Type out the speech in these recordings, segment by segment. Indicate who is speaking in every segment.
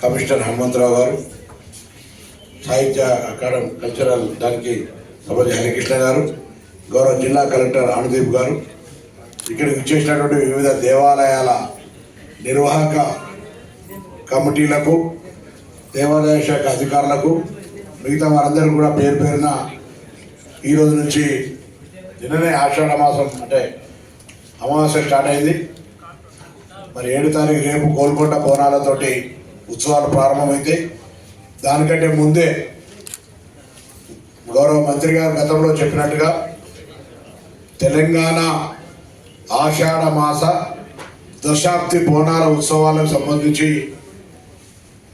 Speaker 1: Commissioner Hanumantharao గారు సాహిత్య academy cultural దానికి సభ్యులు హరికృష్ణ గారు గౌరవ జిల్లా కలెక్టర్ అనుదీప్ గారు. ఇక్కడికి విచ్చేసినటువంటి వివిధ దేవాలయాల నిర్వాహక కమిటీలకు దేవాలయ శాఖ అధికారులకు మిగతా వారందరూ కూడా పేరు పేరున ఈరోజు నుంచి నిన్ననే ఆషాఢ మాసం అంటే అమావాస్య స్టార్ట్ అయింది. మరి ఏడు తారీఖు రేపు గోల్కొండ బోనాలతోటి ఉత్సవాలు ప్రారంభమైతే దానికంటే ముందే గౌరవ మంత్రి గారు గతంలో చెప్పినట్టుగా తెలంగాణ ఆషాఢ మాస దశాబ్ది బోనాల ఉత్సవాలకు సంబంధించి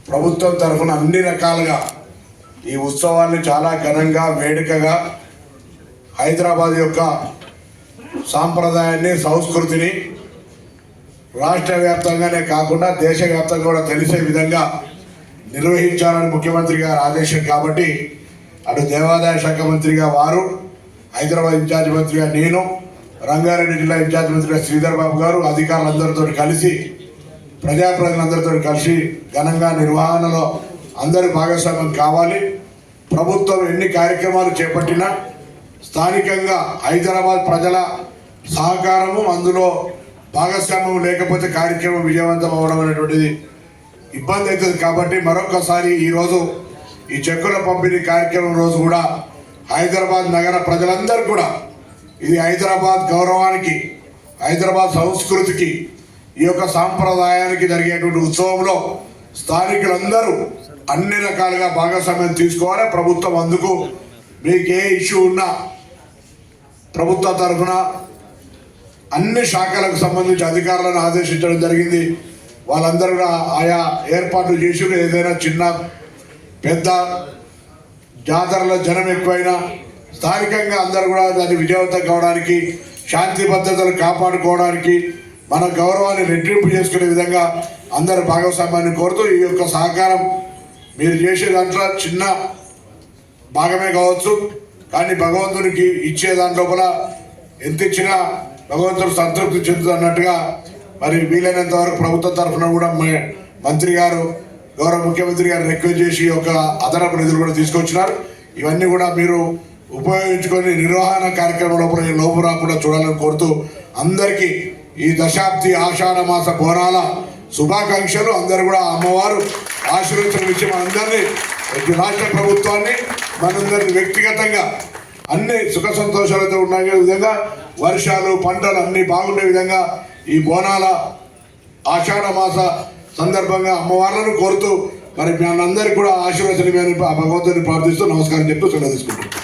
Speaker 1: ప్రభుత్వం తరఫున అన్ని రకాలుగా ఈ ఉత్సవాన్ని చాలా ఘనంగా వేడుకగా హైదరాబాద్ యొక్క సాంప్రదాయాన్ని సంస్కృతిని రాష్ట్ర వ్యాప్తంగానే కాకుండా దేశవ్యాప్తంగా కూడా తెలిసే విధంగా నిర్వహించాలని ముఖ్యమంత్రి గారు ఆదేశం కాబట్టి అటు దేవాదాయ శాఖ మంత్రిగా వారు హైదరాబాద్ ఇన్ఛార్జ్ మంత్రిగా నేను రంగారెడ్డి జిల్లా ఇన్ఛార్జ్ మంత్రిగా శ్రీధర్ బాబు గారు అధికారులందరితో కలిసి ప్రజాప్రతినిధులందరితో కలిసి ఘనంగా నిర్వహణలో అందరి భాగస్వామ్యం కావాలి. ప్రభుత్వం ఎన్ని కార్యక్రమాలు చేపట్టినా స్థానికంగా హైదరాబాద్ ప్రజల సహకారము అందులో భాగస్వామ్యం లేకపోతే కార్యక్రమం విజయవంతం అవడం అనేటువంటిది ఇబ్బంది అవుతుంది. కాబట్టి మరొకసారి ఈరోజు ఈ చెక్కుల పంపిణీ కార్యక్రమం రోజు కూడా హైదరాబాద్ నగర ప్రజలందరూ కూడా ఇది హైదరాబాద్ గౌరవానికి హైదరాబాద్ సంస్కృతికి ఈ యొక్క సాంప్రదాయానికి జరిగేటువంటి ఉత్సవంలో స్థానికులందరూ అన్ని రకాలుగా భాగస్వామ్యం తీసుకోవాలి. ప్రభుత్వం అందుకు మీకు ఏ ఇష్యూ ఉన్నా ప్రభుత్వ తరఫున అన్ని శాఖలకు సంబంధించి అధికారులను ఆదేశించడం జరిగింది. వాళ్ళందరూ కూడా ఆయా ఏర్పాట్లు చేసి ఏదైనా చిన్న పెద్ద జాతరలో జనం ఎక్కువైనా స్థానికంగా అందరూ కూడా దాన్ని విజయవంతం కావడానికి శాంతి భద్రతలు కాపాడుకోవడానికి మన గౌరవాన్ని రెట్టింపు చేసుకునే విధంగా అందరు భాగస్వామ్యాన్ని కోరుతూ ఈ యొక్క సహకారం మీరు చేసే దాంట్లో చిన్న భాగమే కావచ్చు. కానీ భగవంతునికి ఇచ్చే దాని లోపల ఎంత ఇచ్చినా భగవంతుడు సంతృప్తి చెందుతున్నట్టుగా మరి వీలైనంత వరకు ప్రభుత్వం తరఫున కూడా మంత్రి గారు గౌరవ ముఖ్యమంత్రి గారు రిక్వెస్ట్ చేసి ఒక యొక్క అదనపు నిధులు కూడా తీసుకొచ్చినారు. ఇవన్నీ కూడా మీరు ఉపయోగించుకొని నిర్వహణ కార్యక్రమం లోపల లోపు రాకుండా చూడాలని కోరుతూ అందరికీ ఈ దశాబ్ది ఆషాఢ మాస బోనాల శుభాకాంక్షలు. అందరూ కూడా అమ్మవారు ఆశీర్వచనం ఇచ్చి మనందరినీ రాష్ట్ర ప్రభుత్వాన్ని మనందరినీ వ్యక్తిగతంగా అన్ని సుఖ సంతోషాలతో ఉండే విధంగా వర్షాలు పంటలు అన్ని బాగుండే విధంగా ఈ బోనాల ఆషాఢ మాస సందర్భంగా అమ్మవార్లను కోరుతూ మరి మనందరికీ కూడా ఆశీర్వచనమే భగవంతుని ప్రార్థిస్తూ నమస్కారం చెప్తూ సెలవు తీసుకుంటాం